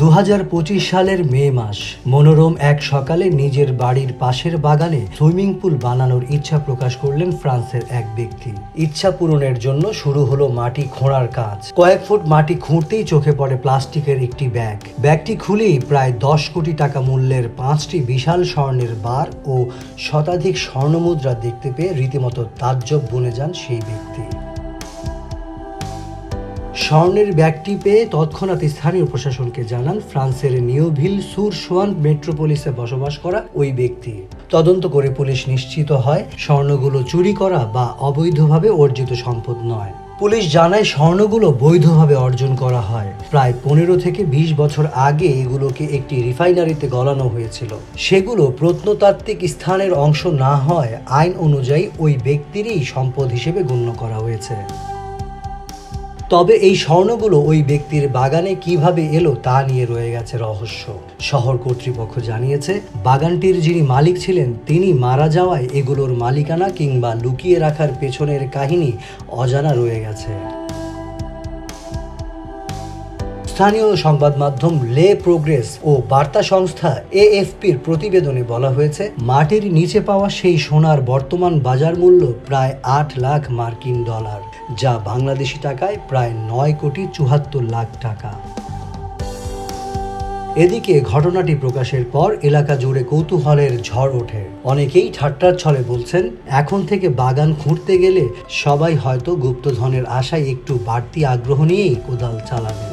দু হাজার পঁচিশ সালের মে মাস, মনোরম এক সকালে নিজের বাড়ির পাশের বাগানে সুইমিং পুল বানানোর ইচ্ছা প্রকাশ করলেন ফ্রান্সের এক ব্যক্তি। ইচ্ছা পূরণের জন্য শুরু হলো মাটি খোঁড়ার কাজ। কয়েক ফুট মাটি খুঁড়তেই চোখে পড়ে প্লাস্টিকের একটি ব্যাগ। ব্যাগটি খুলেই প্রায় দশ কোটি টাকা মূল্যের পাঁচটি বিশাল স্বর্ণের বার ও শতাধিক স্বর্ণমুদ্রা দেখতে পেয়ে রীতিমতো তাজ্জব বনে যান সেই ব্যক্তি। স্বর্ণের ব্যাগটি পেয়ে তৎক্ষণাৎ স্থানীয় প্রশাসনকে জানান, ফ্রান্সের নিউভিল সুর সোয়ান মেট্রোপলিসে বসবাস করা ওই ব্যক্তি। তদন্ত করে পুলিশ নিশ্চিত হয়, স্বর্ণগুলো চুরি করা বা অবৈধভাবে অর্জিত সম্পদ নয়। পুলিশ জানায়, স্বর্ণগুলো বৈধভাবে অর্জন করা হয়। প্রায় পনেরো থেকে বিশ বছর আগে এগুলোকে একটি রিফাইনারিতে গলানো হয়েছিল। সেগুলো প্রত্নতাত্ত্বিক স্থানের অংশ না হয়, আইন অনুযায়ী ওই ব্যক্তিরই সম্পদ হিসেবে গণ্য করা হয়েছে। তবে এই স্বর্ণগুলো ওই ব্যক্তির বাগানে কীভাবে এলো তা নিয়ে রয়ে গেছে রহস্য। শহর কর্তৃপক্ষ জানিয়েছে, বাগানটির যিনি মালিক ছিলেন, তিনি মারা যাওয়ায় এগুলোর মালিকানা কিংবা লুকিয়ে রাখার পেছনের কাহিনী অজানা রয়ে গেছে। স্থানীয় সংবাদ মাধ্যম লে প্রোগ্রেস ও বার্তা সংস্থা এএফপির প্রতিবেদনে বলা হয়েছে, মাটির নিচে পাওয়া সেই সোনার বর্তমান বাজার মূল্য প্রায় আট লাখ মার্কিন ডলার, যা বাংলাদেশি টাকায় প্রায় নয় কোটি চুহাত্তর লাখ টাকা। এদিকে ঘটনাটি প্রকাশের পর এলাকা জুড়ে কৌতূহলের ঝড় ওঠে। অনেকেই ঠাট্টার ছলে বলছেন, এখন থেকে বাগান খুঁড়তে গেলে সবাই হয়তো গুপ্তধনের আশায় একটু বাড়তি আগ্রহ নিয়েই কোদাল চালাবেন।